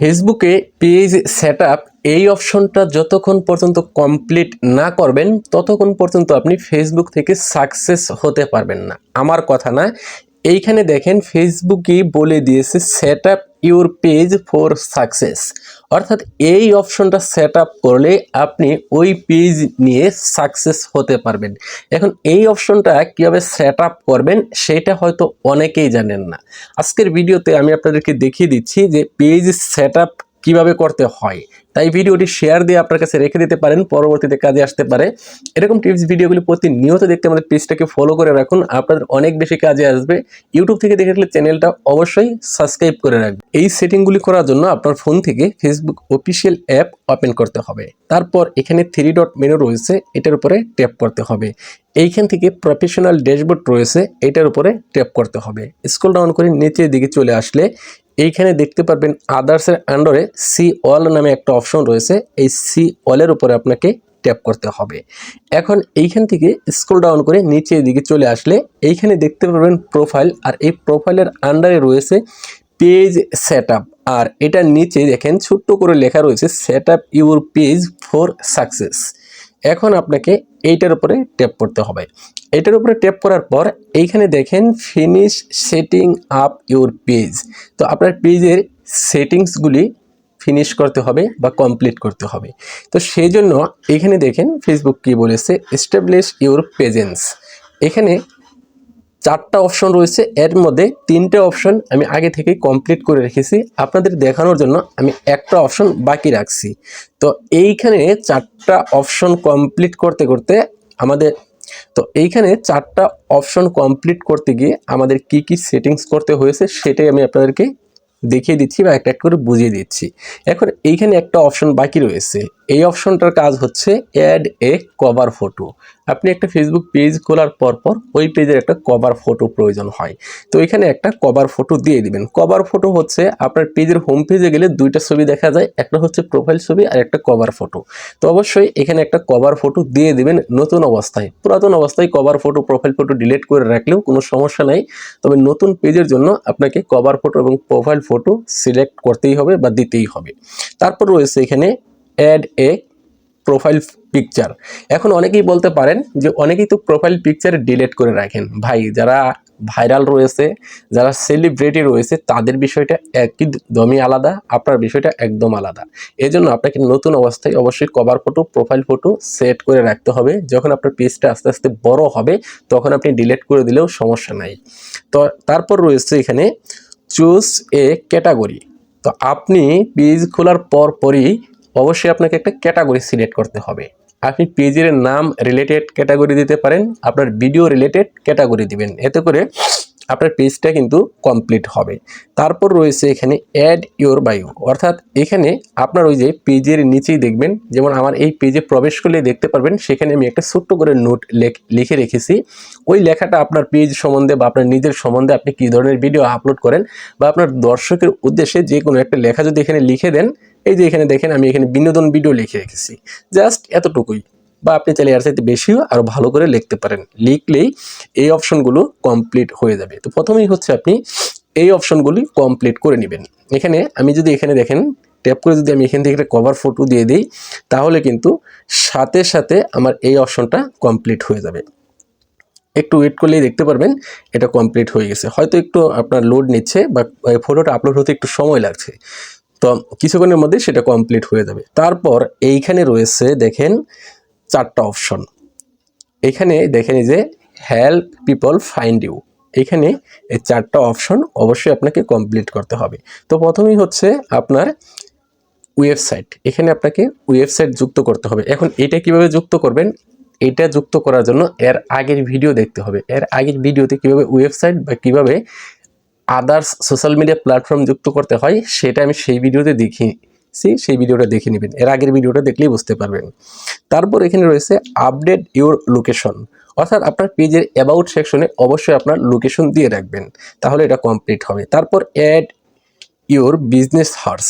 ফেসবুকে page set up এই অপশনটা যতক্ষণ পর্যন্ত কমপ্লিট না করবেন, ততক্ষণ পর্যন্ত আপনি ফেসবুক থেকে সাকসেস হতে পারবেন না। আমার কথা না, এইখানে দেখেন ফেসবুকই বলে দিয়েছে set up your page for success অর্থাৎ এই অপশনটা সেট আপ করলে আপনি ওই পেজ নিয়ে সাকসেস হতে পারবেন। এখন এই অপশনটা কীভাবে সেট আপ করবেন সেটা হয়তো অনেকেই জানেন না। আজকের ভিডিওতে আমি আপনাদেরকে দেখিয়ে দিচ্ছি যে পেজ সেট আপ কীভাবে করতে হয়। তাই ভিডিওটি শেয়ার দিয়ে আপনার কাছে রেখে দিতে পারেন, পরবর্তীতে কাজে আসতে পারে। এরকম টিপস ভিডিওগুলি প্রতিনিয়ত দেখতে আমাদের পেজটাকে ফলো করে রাখুন, আপনাদের অনেক বেশি কাজে আসবে। ইউটিউব থেকে দেখে থাকলে চ্যানেলটা অবশ্যই সাবস্ক্রাইব করে রাখবে এই সেটিংগুলি করার জন্য আপনার ফোন থেকে ফেসবুক অফিসিয়াল অ্যাপ ওপেন করতে হবে। তারপর এখানে থ্রি ডট মেনু রয়েছে, এটার উপরে ট্যাপ করতে হবে। এইখান থেকে প্রফেশনাল ড্যাশবোর্ড রয়েছে, এটার উপরে ট্যাপ করতে হবে। স্ক্রল ডাউন করে নিচের দিকে চলে আসলে এইখানে দেখতে পারবেন আদার্সের আন্ডারে সি অল নামে একটা অপশন রয়েছে। এই সি অলের উপরে আপনাকে ট্যাপ করতে হবে। এখন এইখান থেকে স্ক্রল ডাউন করে নিচের দিকে চলে আসলে এইখানে দেখতে পারবেন প্রোফাইল আর এই প্রোফাইলের আন্ডারে রয়েছে পেজ সেট আর এটার নিচে দেখেন ছোট্ট করে লেখা রয়েছে set up your page for success এখন আপনাকে এইটার উপরে ট্যাপ করতে হবে। এটার উপরে ট্যাপ করার পর এইখানে দেখেন finish setting up your page তো আপনার পেজের সেটিংসগুলি ফিনিশ করতে হবে বা কমপ্লিট করতে হবে। তো সেই জন্য এখানে দেখেন ফেসবুক কি বলেছে এস্টাবলিশ ইউর পেজেন্স এখানে চারটা অপশন রয়েছে। এর মধ্যে তিনটে অপশন আমি আগে থেকেই কমপ্লিট করে রেখেছি। আপনাদের দেখানোর জন্য আমি একটা অপশন বাকি রাখছি। তো এইখানে চারটা অপশন কমপ্লিট করতে করতে আমাদের তো এইখানে চারটা অপশন কমপ্লিট করতে গিয়ে আমাদের কি কি সেটিংস করতে হয়েছে সেটাই আমি আপনাদেরকে দেখিয়ে দিচ্ছি বা একটা একটা করে বুঝিয়ে দিচ্ছি। এখন এইখানে একটা অপশন বাকি রয়েছে। এই অপশনটার কাজ হচ্ছে অ্যাড এ কভার ফটো আপনি একটা ফেসবুক পেজ খোলার পর পর ওই পেজের একটা কভার ফটো প্রয়োজন হয়। তো এখানে একটা কভার ফটো দিয়ে দিবেন। কভার ফটো হচ্ছে আপনার পেজের হোম পেজে গেলে দুইটা ছবি দেখা যায়, একটা হচ্ছে প্রোফাইল ছবি আর একটা কভার ফটো তো অবশ্যই এখানে একটা কভার ফটো দিয়ে দিবেন নতুন অবস্থায়। পুরাতন অবস্থায় cover photo profile photo delete করে রাখলেও কোনো সমস্যা নাই। তবে নতুন পেজের জন্য আপনাকে কভার ফটো এবং প্রোফাইল ফটো সিলেক্ট করতেই হবে বা দিতেই হবে। তারপর রয়েছে এখানে অ্যাড এ প্রোফাইল পিকচার এখন অনেকেই বলতে পারেন যে অনেকেই তো প্রোফাইল পিকচার ডিলেট করে রাখেন। ভাই, যারা ভাইরাল রয়েছে, যারা সেলিব্রিটি রয়েছে, তাদের বিষয়টা একদমই আলাদা, আপনার বিষয়টা একদম আলাদা। এই জন্য আপনাকে নতুন অবস্থায় অবশ্যই cover photo profile photo set করে রাখতে হবে। যখন আপনার পেজটা আস্তে আস্তে বড় হবে, তখন আপনি ডিলেট করে দিলেও সমস্যা নাই। তো তারপর রয়েছে এখানে চুজ এ ক্যাটাগরি তো আপনি পেজ খোলার পর পরই অবশ্যই আপনাকে একটা ক্যাটাগরি সিলেক্ট করতে হবে। আপনি পেজের নাম রিলেটেড ক্যাটাগরি দিতে পারেন, আপনার ভিডিও রিলেটেড ক্যাটাগরি দিবেন। এতে করে আপনার পেজটা কিন্তু কমপ্লিট হবে। তারপর রয়েছে এখানে অ্যাড ইওর বায়ো অর্থাৎ এখানে আপনার ওই যে পেজের নিচেই দেখবেন, যেমন আমার এই পেজে প্রবেশ করলে দেখতে পারবেন, সেখানে আমি একটা ছোট্ট করে নোট লিখে রেখেছি। ওই লেখাটা আপনার পেজ সম্বন্ধে বা আপনার নিজের সম্বন্ধে আপনি কী ধরনের ভিডিও আপলোড করেন বা আপনার দর্শকের উদ্দেশ্যে যে কোনো একটা লেখা যদি এখানে লিখে দেন, এই যে এখানে দেখেন আমি এখানে বিনোদন ভিডিও লিখে রেখেছি। জাস্ট এতটুকুই। বা আপনি চাইলে এর চাইতে বেশিও আরও ভালো করে লিখতে পারেন। লিখলেই এই অপশনগুলো কমপ্লিট হয়ে যাবে। তো প্রথমেই হচ্ছে আপনি এই অপশনগুলি কমপ্লিট করে নেবেন। এখানে আমি যদি এখানে দেখেন ট্যাপ করে যদি আমি এখান থেকে একটা কভার ফটো দিয়ে দিই, তাহলে কিন্তু সাথে সাথে আমার এই অপশনটা কমপ্লিট হয়ে যাবে। একটু ওয়েট করলেই দেখতে পারবেন, এটা কমপ্লিট হয়ে গেছে। হয়তো একটু আপনার লোড নিচ্ছে বা ফটোটা আপলোড হতে একটু সময় লাগছে। তো কিছুক্ষণের মধ্যে সেটা কমপ্লিট হয়ে যাবে। তারপর এইখানে রয়েছে, দেখেন চারটা অপশন এখানে দেখেন যে হেল্প পিপল ফাইন্ড ইউ এখানে এই চারটা অপশন অবশ্যই আপনাকে কমপ্লিট করতে হবে। তো প্রথমেই হচ্ছে আপনার ওয়েবসাইট এখানে আপনাকে ওয়েবসাইট যুক্ত করতে হবে। এখন এটা কীভাবে যুক্ত করবেন? এটা যুক্ত করার জন্য এর আগের ভিডিও দেখতে হবে। এর আগের ভিডিওতে কীভাবে ওয়েবসাইট বা কীভাবে আদার্স সোশ্যাল মিডিয়া প্ল্যাটফর্ম যুক্ত করতে হয়, সেটা আমি সেই ভিডিওতে দেখিয়েছি সেই ভিডিওটা দেখে নেবেন। এর আগের ভিডিওটা দেখলেই বুঝতে পারবেন। তারপর এখানে রয়েছে আপডেট ইউর লোকেশন। অর্থাৎ আপনার পেজের অ্যাবাউট সেকশনে অবশ্যই আপনার লোকেশন দিয়ে রাখবেন। তাহলে এটা কমপ্লিট হবে। তারপর অ্যাড ইউর বিজনেস হার্স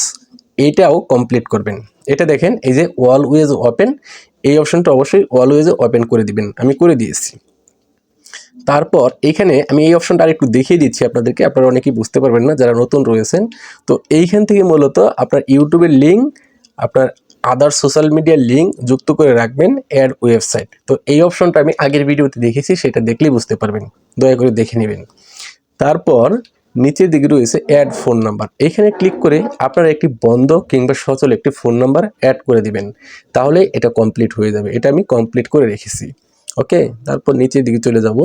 এইটাও কমপ্লিট করবেন। এটা দেখেন, এই যে অলওয়েজ ওপেন, এই অপশনটা অবশ্যই অলওয়েজ ওপেন করে দিবেন। আমি করে দিয়েছি। তারপর এখানে আমি এই অপশনটা আরেকটু দেখিয়ে দিচ্ছি আপনাদেরকে। আপনারা অনেকেই বুঝতে পারবেন না যারা নতুন রয়েছেন। তো এইখান থেকে মূলত আপনার ইউটিউবের লিঙ্ক আপনার আদার সোশ্যাল মিডিয়ার লিঙ্ক যুক্ত করে রাখবেন অ্যাড ওয়েবসাইট তো এই অপশনটা আমি আগের ভিডিওতে দেখেছি, সেটা দেখলেই বুঝতে পারবেন। দয়া করে দেখে নেবেন। তারপর নিচের দিকে রয়েছে অ্যাড ফোন নাম্বার এখানে ক্লিক করে আপনারা একটি বন্ধ কিংবা সচল একটি ফোন নাম্বার অ্যাড করে দিবেন। তাহলে এটা কমপ্লিট হয়ে যাবে। এটা আমি কমপ্লিট করে রেখেছি। ওকে? তারপর নিচের দিকে চলে যাব।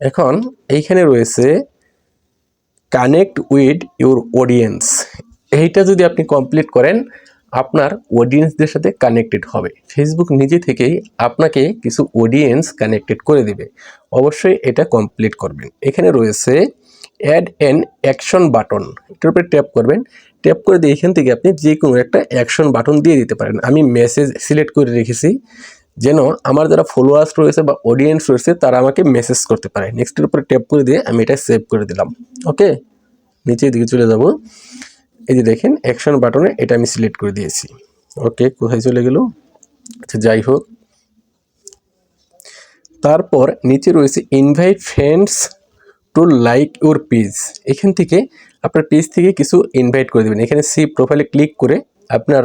এখন এইখানে রয়েছে কানেক্ট উইথ ইউর অডিয়েন্স এইটা যদি আপনি কমপ্লিট করেন, আপনার অডিয়েন্সদের সাথে কানেক্টেড হবে। ফেসবুক নিজে থেকেই আপনাকে কিছু অডিয়েন্স কানেক্টেড করে দিবে। অবশ্যই এটা কমপ্লিট করবেন। এখানে রয়েছে অ্যাড অ্যান অ্যাকশন বাটন এটার উপরে ট্যাপ করবেন। ট্যাপ করে দিয়ে এখান থেকে আপনি যে কোনো একটা অ্যাকশন বাটন দিয়ে দিতে পারেন। আমি মেসেজ সিলেক্ট করে রেখেছি। যেন আমার যারা ফলোয়ার্স রয়েছে বা অডিয়েন্স রয়েছে, তারা আমাকে মেসেজ করতে পারে। নেক্সটের উপরে ট্যাপ করে দিয়ে আমি এটা সেভ করে দিলাম। ওকে নিচের দিকে চলে যাব। এই যে দেখেন অ্যাকশন বাটনে এটা আমি সিলেক্ট করে দিয়েছি। ওকে কোথায় চলে গেল? আচ্ছা যাই হোক। তারপর নিচে রয়েছে invite friends to like your page এখান থেকে আপনার পেজ থেকে কিছু ইনভাইট করে দেবেন। এখানে সি প্রোফাইলে ক্লিক করে আপনার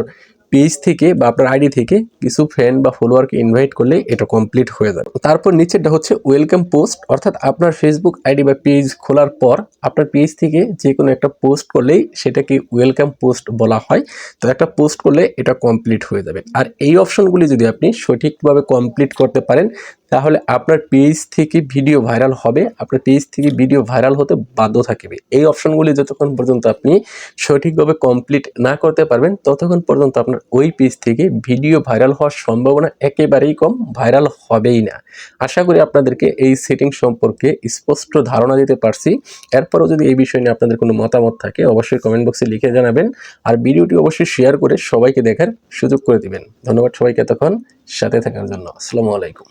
পেজ থেকে বা আপনার আইডি থেকে কিছু ফ্রেন্ড বা ফলোয়ারকে ইনভাইট করলে এটা কমপ্লিট হয়ে যাবে। তারপর নিচেরটা হচ্ছে ওয়েলকাম পোস্ট অর্থাৎ আপনার ফেসবুক আইডি বা পেজ খোলার পর আপনার পেজ থেকে যে কোনো একটা পোস্ট করলেই সেটাকে ওয়েলকাম পোস্ট বলা হয়। তো একটা পোস্ট করলে এটা কমপ্লিট হয়ে যাবে। আর এই অপশনগুলি যদি আপনি সঠিকভাবে কমপ্লিট করতে পারেন, তাহলে আপনার পেজ থেকে ভিডিও ভাইরাল হবে। আপনার পেজ থেকে ভিডিও ভাইরাল হতে বাধ্য থাকবে। এই অপশনগুলি যতক্ষণ পর্যন্ত আপনি সঠিকভাবে কমপ্লিট না করতে পারবেন, ততক্ষণ পর্যন্ত আপনার ওই পেজ থেকে ভিডিও ভাইরাল হওয়ার সম্ভাবনা একেবারেই কম ভাইরাল হবেই না। আশা করি আপনাদেরকে এই সেটিং সম্পর্কে স্পষ্ট ধারণা দিতে পারছি। এরপরও যদি এই বিষয় নিয়ে আপনাদের কোনো মতামত থাকে, অবশ্যই কমেন্ট বক্সে লিখে জানাবেন। আর ভিডিওটি অবশ্যই শেয়ার করে সবাইকে দেখার সুযোগ করে দিবেন। ধন্যবাদ সবাইকে এতক্ষণ সাথে থাকার জন্য। আসসালামু আলাইকুম।